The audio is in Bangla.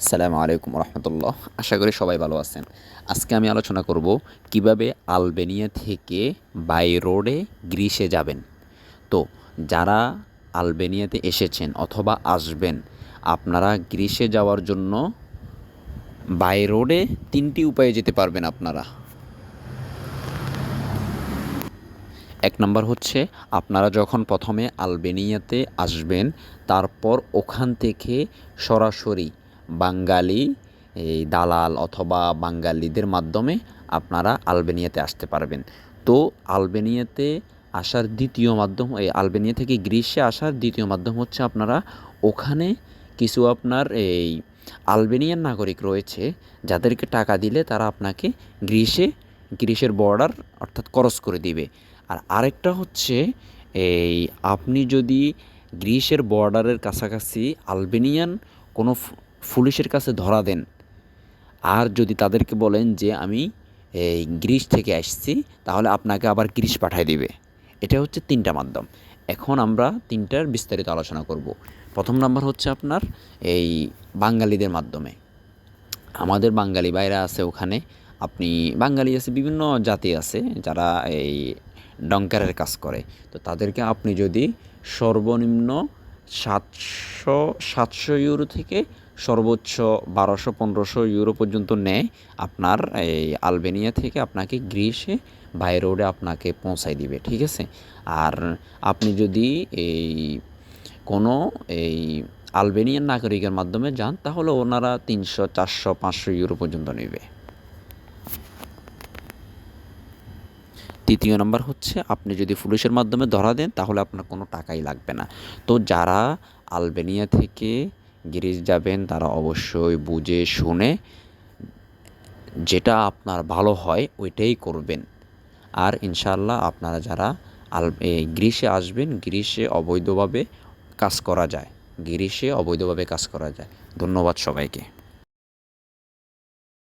সালামু আলাইকুম রহমতুল্লাহ। আশা করি সবাই ভালো আছেন। আজকে আমি আলোচনা করব কীভাবে আলবেনিয়া থেকে বাই রোডে গ্রিসে যাবেন। তো, যারা আলবেনিয়াতে এসেছেন অথবা আসবেন, আপনারা গ্রিসে যাওয়ার জন্য বাই রোডে তিনটি উপায়ে যেতে পারবেন আপনারা। এক নম্বর হচ্ছে, আপনারা যখন প্রথমে আলবেনিয়াতে আসবেন, তারপর ওখান থেকে সরাসরি বাঙালি, এই দালাল অথবা বাঙালিদের মাধ্যমে আপনারা আলবেনিয়াতে আসতে পারবেন। তো আলবেনিয়াতে আসার দ্বিতীয় মাধ্যম, এই আলবেনিয়া থেকে গ্রীষ্মে আসার দ্বিতীয় মাধ্যম হচ্ছে আপনারা ওখানে কিছু আপনার এই আলবেনিয়ান নাগরিক রয়েছে, যাদেরকে টাকা দিলে তারা আপনাকে গ্রীষে গ্রীষের বর্ডার অর্থাৎ ক্রস করে দিবে। আর আরেকটা হচ্ছে, এই আপনি যদি গ্রিসের বর্ডারের কাছাকাছি আলবেনিয়ান কোনো পুলিশের কাছে ধরা দেন। আর যদি তাদেরকে বলেন যে আমি, এই, গ্রিস থেকে আসছি, তাহলে আপনাকে আবার গ্রিস পাঠিয়ে দিবে। এটা হচ্ছে তিনটা মাধ্যম। এখন আমরা তিনটার বিস্তারিত আলোচনা করব। প্রথম নাম্বার হচ্ছে আপনার, এই, বাঙালিদের মাধ্যমে। আমাদের বাঙালি বাইরে আছে ওখানে। আপনি, বাঙালি আছে, বিভিন্ন জাতি আছে, যারা এই ডঙ্কারের কাজ করে। তো তাদেরকে আপনি যদি সর্বনিম্ন সাতশো সাতশো ইউরো থেকে সর্বোচ্চ বারোশো, পনেরোশো ইউরো পর্যন্ত নেয় আপনার এই আলবেনিয়া থেকে আপনাকে গ্রিসে বাই রোডে আপনাকে পৌঁছায় দিবে, ঠিক আছে? আর আপনি যদি এই কোনো এই আলবেনিয়ান নাগরিকের মাধ্যমে যান, তাহলে ওনারা তিনশো, চারশো, পাঁচশো ইউরো পর্যন্ত নেবে। তৃতীয় নম্বর হচ্ছে, আপনি যদি পুলিশের মাধ্যমে ধরা দেন, তাহলে আপনার কোনো টাকাই লাগবে না। তো যারা আলবেনিয়া থেকে গ্রিস যাবেন, তারা অবশ্যই বুঝে শুনে যেটা আপনার ভালো হয় ওইটাই করবেন। আর ইনশাল্লাহ আপনারা যারা আল গ্রীষে আসবেন, গ্রীষে অবৈধভাবে কাজ করা যায়। গ্রীষে অবৈধভাবে কাজ করা যায়। ধন্যবাদ সবাইকে।